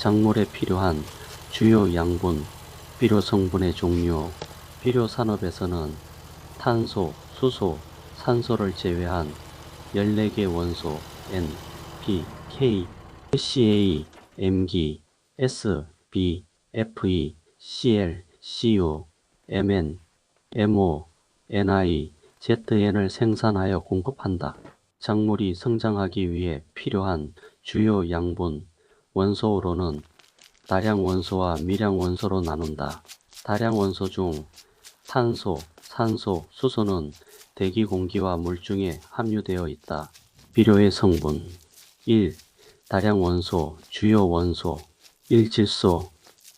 작물에 필요한 주요 양분, 비료 성분의 종류, 비료 산업에서는 탄소, 수소, 산소를 제외한 14개 원소 N, P, K, CA, M기, S, B, FE, CL, CU, MN, MO, NI, ZN을 생산하여 공급한다. 작물이 성장하기 위해 필요한 주요 양분, 원소로는 다량 원소와 미량 원소로 나눈다. 다량 원소 중 탄소, 산소, 수소는 대기 공기와 물 중에 함유되어 있다. 비료의 성분 1. 다량 원소, 주요 원소 1질소,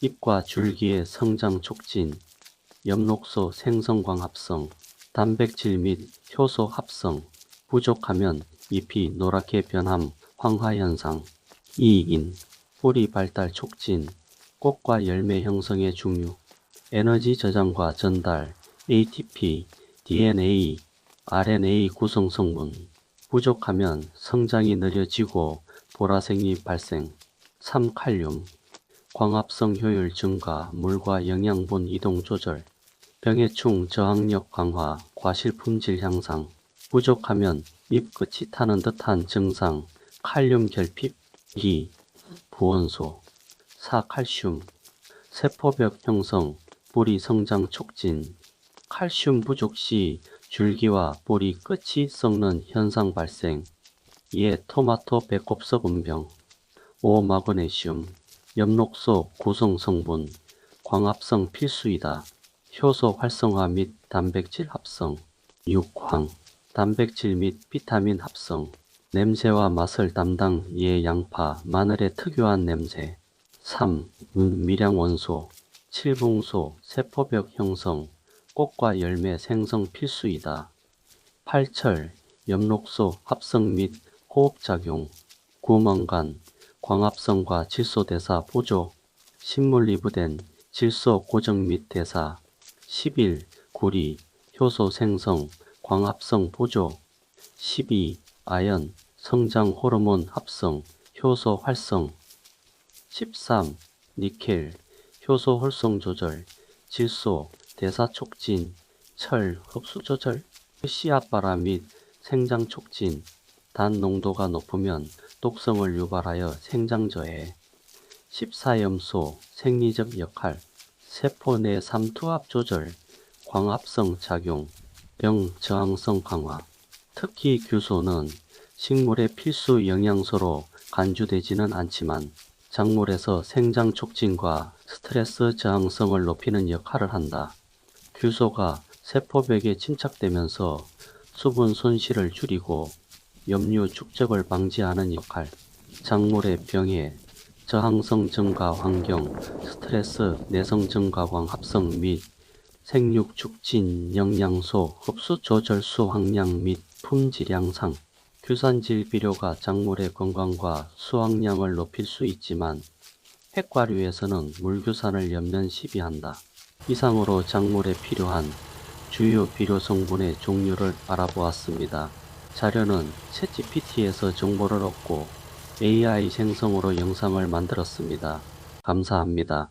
잎과 줄기의 성장 촉진, 엽록소 생성광 합성, 단백질 및 효소 합성, 부족하면 잎이 노랗게 변함 황화 현상. 2인 뿌리 발달 촉진, 꽃과 열매 형성의 중요, 에너지 저장과 전달, ATP, DNA, RNA 구성 성분, 부족하면 성장이 느려지고 보라색 잎 발생. 3. 칼륨, 광합성 효율 증가, 물과 영양분 이동 조절, 병해충 저항력 강화, 과실 품질 향상, 부족하면 잎 끝이 타는 듯한 증상, 칼륨 결핍, 2. 부원소, 4. 칼슘, 세포벽 형성, 뿌리 성장 촉진, 칼슘 부족 시 줄기와 뿌리 끝이 썩는 현상 발생, 예 토마토 배꼽 썩은병, 5. 마그네슘, 엽록소 구성 성분, 광합성 필수이다. 효소 활성화 및 단백질 합성, 6. 황, 단백질 및 비타민 합성, 냄새와 맛을 담당 예 양파, 마늘의 특유한 냄새, 3. 음, 미량 원소, 칠붕소, 세포벽 형성, 꽃과 열매 생성 필수이다. 8철, 엽록소 합성 및 호흡작용, 구멍간, 광합성과 질소 대사 보조, 식물 리브된 질소 고정 및 대사, 11. 구리, 효소 생성, 광합성 보조, 12. 아연, 성장 호르몬 합성, 효소 활성, 13. 니켈, 효소 활성 조절, 질소, 대사 촉진, 철, 흡수 조절, 씨앗 발화 및 생장 촉진, 단 농도가 높으면 독성을 유발하여 생장 저해, 14염소, 생리적 역할, 세포 내 삼투압 조절, 광합성 작용, 병 저항성 강화, 특히 규소는 식물의 필수 영양소로 간주되지는 않지만 작물에서 생장 촉진과 스트레스 저항성을 높이는 역할을 한다. 규소가 세포벽에 침착되면서 수분 손실을 줄이고 염류 축적을 방지하는 역할, 작물의 병해, 저항성 증가 환경, 스트레스 내성 증가 광 합성 및 생육 축진 영양소 흡수 조절 수 확량 및 품질 향상, 규산질 비료가 작물의 건강과 수확량을 높일 수 있지만 핵과류에서는 물규산을 연면 시비한다. 이상으로 작물에 필요한 주요 비료 성분의 종류를 알아보았습니다. 자료는 챗GPT에서 정보를 얻고 AI 생성으로 영상을 만들었습니다. 감사합니다.